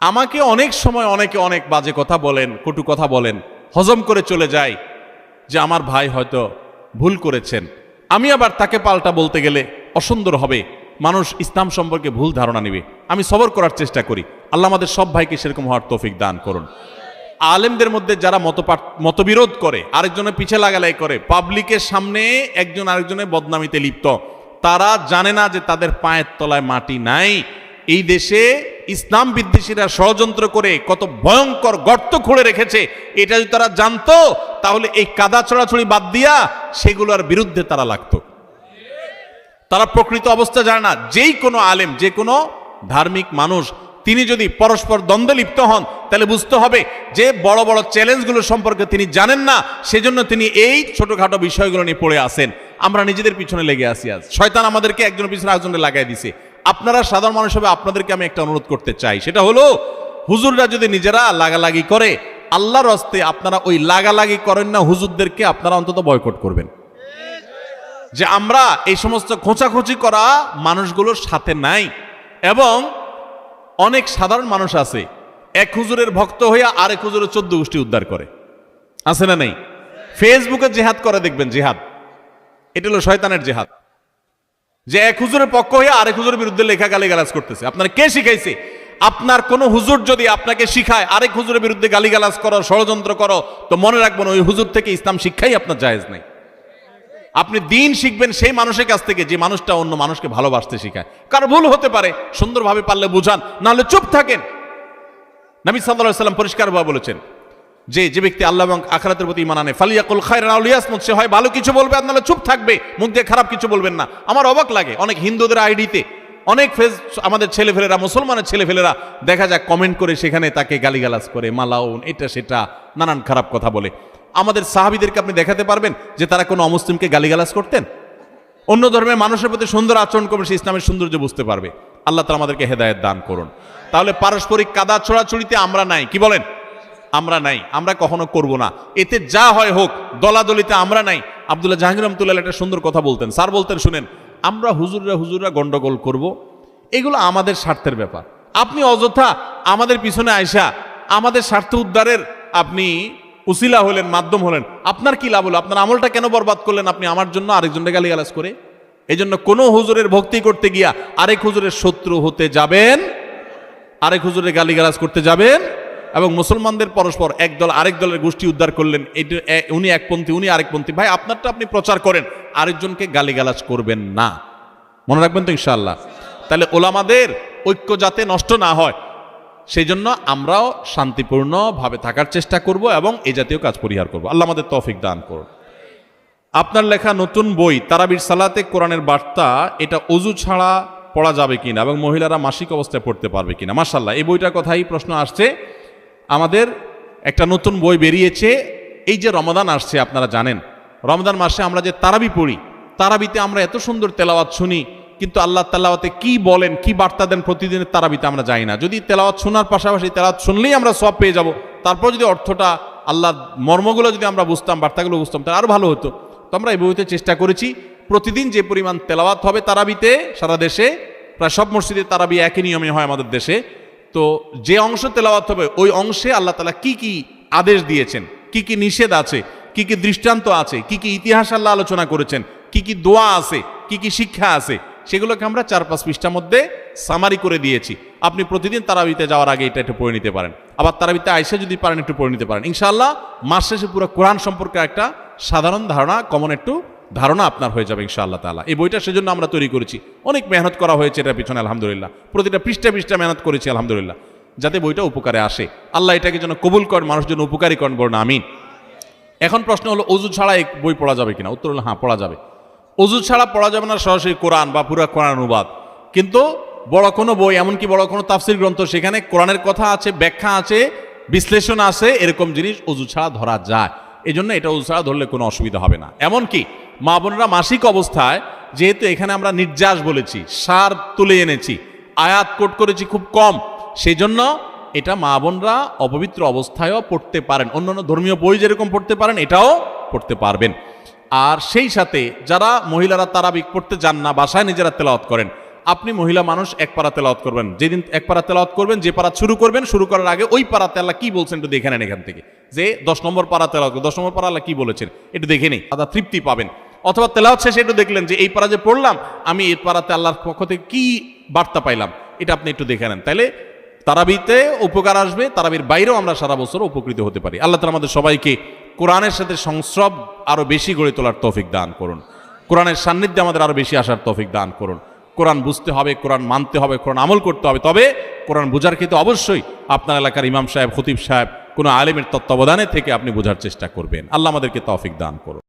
আমাকে অনেক সময় অনেকে অনেক বাজে কথা বলেন, কটু কথা বলেন, হজম করে চলে যায় যে আমার ভাই হয়তো ভুল করেছেন। আমি আবার তাকে পাল্টা বলতে গেলে অসুন্দর হবে। মানুষ ইসলাম সম্পর্কে ভুল ধারণা নেবে। আমি সবর করার চেষ্টা করি। আল্লাহ আমাদের সব ভাইকে সেরকম হওয়ার তৌফিক দান করুন। আলেমদের মধ্যে যারা মতবিরোধ করে, আরেকজনের পিছে লাগালাই করে, পাবলিকের সামনে একজন আরেকজনের বদনামিতে লিপ্ত, তারা জানে না যে তাদের পায়ের তলায় মাটি নাই। এই দেশে ইসলাম বিদ্বেষীরা ষড়যন্ত্র করে কত ভয়ঙ্কর গর্ত খুঁড়ে রেখেছে, এটা যদি তারা জানতো, তাহলে এই কাদা ছড়াছড়ি বাদ দিয়া সেগুলোর বিরুদ্ধে তারা লাগতো। তারা প্রকৃত অবস্থা জানে না, যেই কোনো আলেম, যে কোনো ধার্মিক মানুষ, তিনি যদি পরস্পর দ্বন্দ্বে লিপ্ত হন, তাহলে বুঝতে হবে যে বড় বড় চ্যালেঞ্জগুলো সম্পর্কে তিনি জানেন না, সেজন্য তিনি এই ছোটখাটো বিষয়গুলো নিয়ে পড়ে আসেন আমরা নিজেদের পিছনে লেগে আসি আজ। শয়তান আমাদেরকে একজনের পিছনে একজনে লাগাই দিছে। আপনারা সাধারণ মানুষ হবে আপনাদেরকে আমি একটা অনুরোধ করতে চাই। সেটা হলো, হুজুররা যদি নিজেরা লাগালাগি করে, আল্লাহর হস্তে আপনারা ওই লাগালাগি করেন না, হুজুরদেরকে আপনারা অন্তত বয়কট করবেন। যে আমরা এই সমস্ত খোঁচাখুচি করা মানুষগুলোর সাথে নাই। এবং অনেক সাধারণ মানুষ আছে, এক হুজুরের ভক্ত হইয়া আরেক হুজুরের চোদ্দ গোষ্ঠী উদ্ধার করে। আছে না নেই? ফেসবুকে জেহাদ করে দেখবেন, জেহাদ। এটা হলো শয়তানের জেহাদ। যে এক হুজুরের পক্ষ হইয়া আরেক হুজুরের বিরুদ্ধে লেখা গালি গালাজ করতেছে। আপনার কে শিখাইছে? আপনার কোন হুজুর যদি আপনাকে শিখায়, আরেক হুজুরের বিরুদ্ধে গালিগালাজ করো, ষড়যন্ত্র করো, তো মনে রাখবেন ওই হুজুর থেকে ইসলাম শিক্ষাই আপনার জায়েজ নাই। আপনি দিন শিখবেন সেই মানুষের কাছ থেকে যে মানুষটা অন্য মানুষকে ভালোবাসতে শিখায়। কারও ভুল হতে পারে, সুন্দরভাবে পারলে বুঝান, নাহলে চুপ থাকেন। নবী সাল্লাহ সাল্লাম পরিষ্কারভাবে বলেছেন যে যে ব্যক্তি আল্লাহ এবং আখরাতের প্রতি ইমান আনে, ফালিয়াকুল খায়রান আউলিয়াসমত সে হয় ভালো কিছু বলবে নাহলে চুপ থাকবে, মুখ দিয়ে খারাপ কিছু বলবেন না। আমার অবাক লাগে, অনেক হিন্দুদের আইডিতে, অনেক ফেস, আমাদের ছেলেফেলেরা, মুসলমানের ছেলেফেলেরা, দেখা যায় কমেন্ট করে সেখানে তাকে গালিগালাজ করে, মালাউন, এটা সেটা, নানান খারাপ কথা বলে। আমাদের সাহাবিদেরকে আপনি দেখাতে পারবেন যে তারা কোনো অমুসলিমকে গালিগালাজ করতেন? অন্য ধর্মের মানুষের প্রতি সুন্দর আচরণ করবে, সে ইসলামের সৌন্দর্য বুঝতে পারবে। আল্লাহ তালা আমাদেরকে হেদায়ত দান করুন। তাহলে পারস্পরিক কাদা ছোড়াছড়িতে আমরা নাই, কি বলেন? আমরা নাই, আমরা কখনো করব না। এতে যা হয় হোক, দলাদলিতে আমরা নাই। আবদুল্লাহ জাহাঙ্গীর রহমতুল্লাহ একটা সুন্দর কথা বলতেন। স্যার বলতেন, শুনেন, আমরা হুজুররা হুজুররা গন্ডগোল করব। এগুলো আমাদের স্বার্থের ব্যাপার। আপনি অযথা আমাদের পিছনে আয়সা আমাদের স্বার্থ উদ্ধারের আপনি উসিলা হলেন, মাধ্যম হলেন, আপনার কি লাভ হলো? আপনার আমলটা কেন বরবাদ করলেন আপনি আমার জন্য আরেকজনকে গালিগালাজ করে? এই জন্য কোনো হুজুরের ভক্তি করতে গিয়া আরেক হুজুরের শত্রু হতে যাবেন, আরেক হুজুরের গালিগালাজ করতে যাবেন। এবং মুসলমানদের পরস্পর এক দল, আরেক দলের গোষ্ঠী উদ্ধার করলেন। এটি উনি একপন্থী উনি আরেকপন্থী ভাই, আপনারটা আপনি প্রচার করেন, আরেকজনকে গালিগালাজ করবেন না। মনে রাখবেন তো ইনশাল্লাহ তাহলে ওলামাদের ঐক্য যাতে নষ্ট না হয় সেই জন্য আমরাও শান্তিপূর্ণভাবে থাকার চেষ্টা করব এবং এই জাতীয় কাজ পরিহার করব। আল্লাহ আমাদের তৌফিক দান করুন। আপনার লেখা নতুন বই, তারাবির সালাতে কোরআনের বার্তা, এটা অজু ছাড়া পড়া যাবে কিনা এবং মহিলারা মাসিক অবস্থায় পড়তে পারবে কিনা? মার্শাল্লাহ এই বইটার কথাই প্রশ্ন আসছে। আমাদের একটা নতুন বই বেরিয়েছে। এই যে রমাদান আসছে, আপনারা জানেন। রমাদান মাসে আমরা যে তারাবি পড়ি, তারাবিতে আমরা এত সুন্দর তেলাওয়াত শুনি, কিন্তু আল্লাহ তাল্লাওয়াতে কি বলেন, কি বার্তা দেন প্রতিদিনের তারাবিতে আমরা যাই না। যদি তেলাওয়াত শোনার পাশাপাশি তেলাওয়াত শুনলেই আমরা সব পেয়ে যাব, তারপর যদি অর্থটা আল্লাহ মর্মগুলো যদি আমরা বুঝতাম, বার্তাগুলো বুঝতাম, তাহলে আরও ভালো হতো। তো আমরা এই বইতে চেষ্টা করেছি, প্রতিদিন যে পরিমাণ তেলাওয়াত হবে তারাবিতে, সারা দেশে, প্রায় সব মসজিদে তারাবি একই নিয়মে হয় আমাদের দেশে। তো যে অংশ তেলাওয়াত হবে, ওই অংশে আল্লাহ তালা কি কি আদেশ দিয়েছেন, কি কি নিষেধ আছে, কি কি দৃষ্টান্ত আছে, কি কি ইতিহাস আল্লাহ আলোচনা করেছেন, কি কি দোয়া আছে, কি কি শিক্ষা আছে, সেগুলোকে আমরা চার পাঁচ পৃষ্ঠার মধ্যে সামারি করে দিয়েছি। আপনি প্রতিদিন তারাবিতে যাওয়ার আগে এটা একটু পড়ে নিতে পারেন। আবার তারাবিতে আইসে যদি পারেন, একটু পড়ে নিতে পারেন। ইনশাআল্লাহ, মাস শেষে পুরো কোরআন সম্পর্কে একটা সাধারণ ধারণা কমন একটু ধারণা আপনার হয়ে যাবে ইনশাআল্লাহ তালা এই বইটা সেজন্য আমরা তৈরি করেছি। অনেক মেহনত করা হয়েছে এটার পিছনে, আলহামদুলিল্লাহ। প্রতিটা পৃষ্ঠা পৃষ্ঠা মেহনত করেছি, আলহামদুলিল্লাহ। যাতে বইটা উপকারে আসে। আল্লাহ এটাকে যেন কবুল করেন মানুষ যেন উপকারী করেন বলেন আমিন। এখন প্রশ্ন হলো, অজু ছাড়া এক বই পড়া যাবে কিনা? উত্তর হলো হ্যাঁ পড়া যাবে। অজু ছাড়া পড়া যাবে না, সরাসরি কোরআন বা পুরা কোরআন অনুবাদ। কিন্তু বড় কোনো বই, এমনকি বড় কোনো তাফসির গ্রন্থ, সেখানে কোরআনের কথা আছে, ব্যাখ্যা আছে, বিশ্লেষণ আছে, এরকম জিনিস অজু ছাড়া ধরা যায়। এই জন্য এটা অজু ছাড়া ধরলে কোনো অসুবিধা হবে না। এমনকি মা বোনরা মাসিক অবস্থায়, যেহেতু এখানে আমরা নির্যাস বলেছি, সার তুলে এনেছি, আয়াত কোট করেছি খুব কম সেই জন্য এটা মা বোনরা অপবিত্র অবস্থায়ও পড়তে পারেন। অন্যান্য ধর্মীয় বই যেরকম পড়তে পারেন, এটাও পড়তে পারবেন। আর সেই সাথে যারা মহিলারা তারাবিক পড়তে যান না, বাসায় নিজেরা তেলাওয়াত করেন। আপনি মহিলা মানুষ, এক পারা তেলাওয়াত করবেন। যেদিন এক পারা তেলাওয়াত করবেন, যে পারা শুরু করবেন, শুরু করার আগে ওই পারাতে আল্লাহ কি বলছেন একটু দেখে নেন এখান থেকে। যে দশ নম্বর পারা তেলাওয়াত দশ নম্বর পারা আল্লাহ কি বলেছেন, একটু দেখে নেই। আদা তৃপ্তি পাবেন। অথবা তেলাওয়াত শেষে একটু দেখলেন যে এই পারা যে পড়লাম, আমি এই পারাতে আল্লাহর পক্ষ থেকে কি বার্তা পাইলাম, এটা আপনি একটু দেখে নেন। তাইলে তারাবিতে উপকার আসবে, তারাবির বাইরেও আমরা সারা বছর উপকৃত হতে পারি। আল্লাহ তালা আমাদের সবাইকে কোরআনের সাথে সংস্রব আরও বেশি গড়ে তোলার তৌফিক দান করুন। কোরআনের সান্নিধ্যে আমাদের আরও বেশি আসার তৌফিক দান করুন। কোরআন বুঝতে হবে, কোরআন মানতে হবে, কোরআন আমল করতে হবে। তবে কোরআন বোঝার ক্ষেত্রে অবশ্যই আপনার এলাকার ইমাম সাহেব, খতিব সাহেব, কোনো আলেমের তত্ত্বাবধানে থেকে আপনি বোঝার চেষ্টা করবেন। আল্লাহ আমাদেরকে তৌফিক দান করুন।